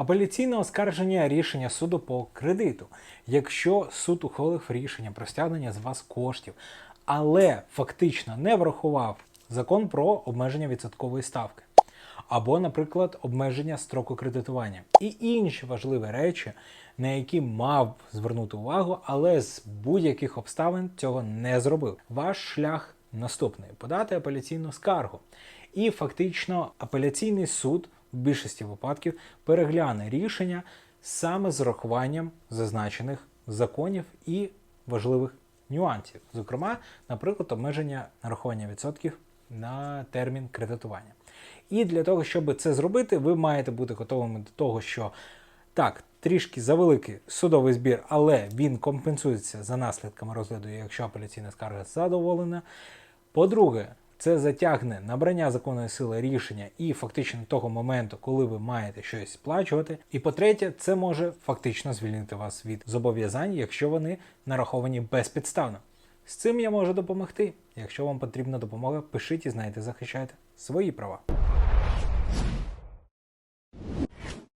Апеляційне оскарження рішення суду по кредиту. Якщо суд ухвалив рішення про стягнення з вас коштів, але фактично не врахував закон про обмеження відсоткової ставки, або, наприклад, обмеження строку кредитування і інші важливі речі, на які мав звернути увагу, але з будь-яких обставин цього не зробив. Ваш шлях наступний: подати апеляційну скаргу. І фактично апеляційний суд в більшості випадків перегляне рішення саме з урахуванням зазначених законів і важливих нюансів. Зокрема, наприклад, обмеження нарахування відсотків на термін кредитування. І для того, щоб це зробити, ви маєте бути готовими до того, що так, трішки завеликий судовий збір, але він компенсується за наслідками розгляду, якщо апеляційна скарга задоволена. По-друге, це затягне набрання законної сили рішення і фактично того моменту, коли ви маєте щось сплачувати. І по-третє, це може фактично звільнити вас від зобов'язань, якщо вони нараховані безпідставно. З цим я можу допомогти. Якщо вам потрібна допомога, пишіть і знайте, захищайте свої права.